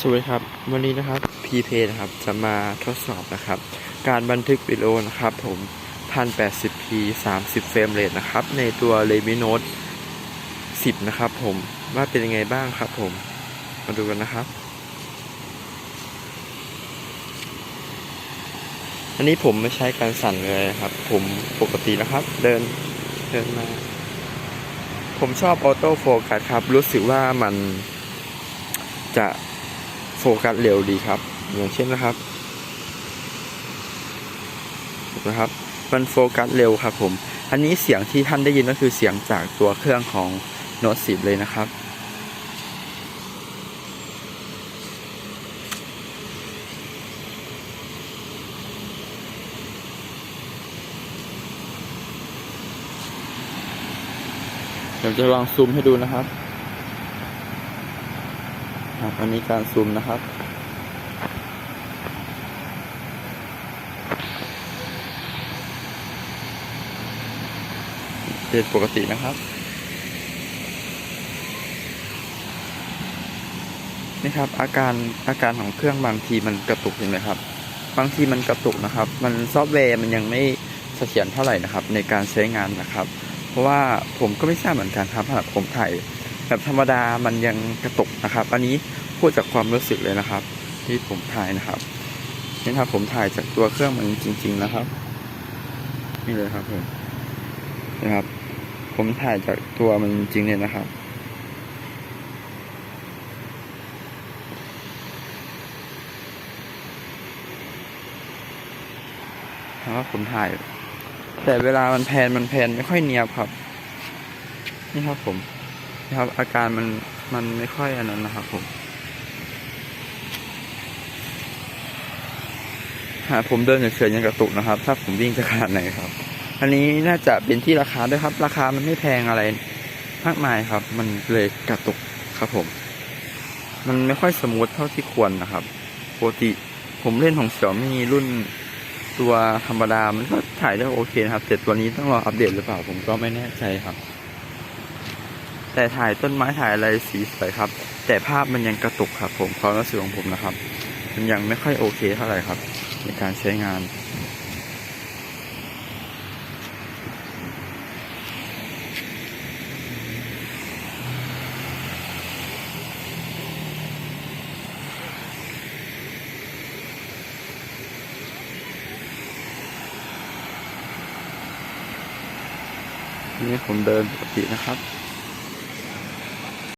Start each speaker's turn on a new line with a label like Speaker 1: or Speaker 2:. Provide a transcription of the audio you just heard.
Speaker 1: สวัสดีครับ วันนี้นะครับ PP นะครับจะมาทดสอบนะครับ การบันทึกวิดีโอนะครับ ผม 1080p 30 เฟรมเรทนะครับ ในตัว r e m i Note 10 นะครับ ผมว่าเป็นยังไงบ้างครับ ผม มาดูกันนะครับ อันนี้ผมไม่ใช้การสั่นเลยครับ ผมปกตินะครับ เดินเดินมา ผมชอบออโต้โฟกัสครับ รู้สึกว่ามันจะ กัสเร็วดีครับ อย่างเช่นนะครับนะครับ มันโฟกัสเร็วครับผม อันนี้เสียงที่ท่านได้ยินก็คือเสียงจากตัวเครื่องของโน้ต10เลยนะครับเดี๋ยวจะลองซูมให้ดูนะครับ ครับ อันนี้การซูมนะครับเป็นปกตินะครับ นี่ครับ อาการอาการของเครื่องบางทีมันกระตุกเห็นไหมครับ บางทีมันกระตุกนะครับ มันซอฟต์แวร์มันยังไม่เสถียรเท่าไหร่นะครับ ในการใช้งานนะครับ เพราะว่าผมก็ไม่ทราบเหมือนกันครับผมถ่าย แบบธรรมดามันยังกระตุกนะครับ อันนี้พูดจากความรู้สึกเลยนะครับ ที่ผมถ่ายนะครับนี่ครับผมถ่ายจากตัวเครื่องมันจริง ๆ นะครับ นี่เลยครับผมนะครับ ผมถ่ายจากตัวมันจริงเนี่ยนะครับถามว่าผมถ่าย แต่เวลามันแพนมันแพนไม่ค่อยเนียบครับ นี่ครับผม นะครับ อาการมันมันไม่ค่อยอันนั้นนะครับผมหาผมเดินเฉยๆยังกระตุกนะครับ ถ้าผมวิ่งจะขนาดไหนครับ อันนี้น่าจะเป็นที่ราคาด้วยครับ ราคามันไม่แพงอะไรมากมายครับ มันเลยกระตุกครับผม มันไม่ค่อยสมูทเท่าที่ควรนะครับปกติผมเล่นของเสี่ยมีรุ่นตัวธรรมดา มันก็ถ่ายได้โอเคนะครับแต่ตัวนี้ต้องรออัปเดตหรือเปล่า ผมก็ไม่แน่ใจครับ แต่ถ่ายต้นไม้ถ่ายอะไรสีสวยครับ แต่ภาพมันยังกระตุกครับ ผมความรู้สึกของผมนะครับ มันยังไม่ค่อยโอเคเท่าไหร่ครับ ในการใช้งานนี่ผมเดินปกตินะครับ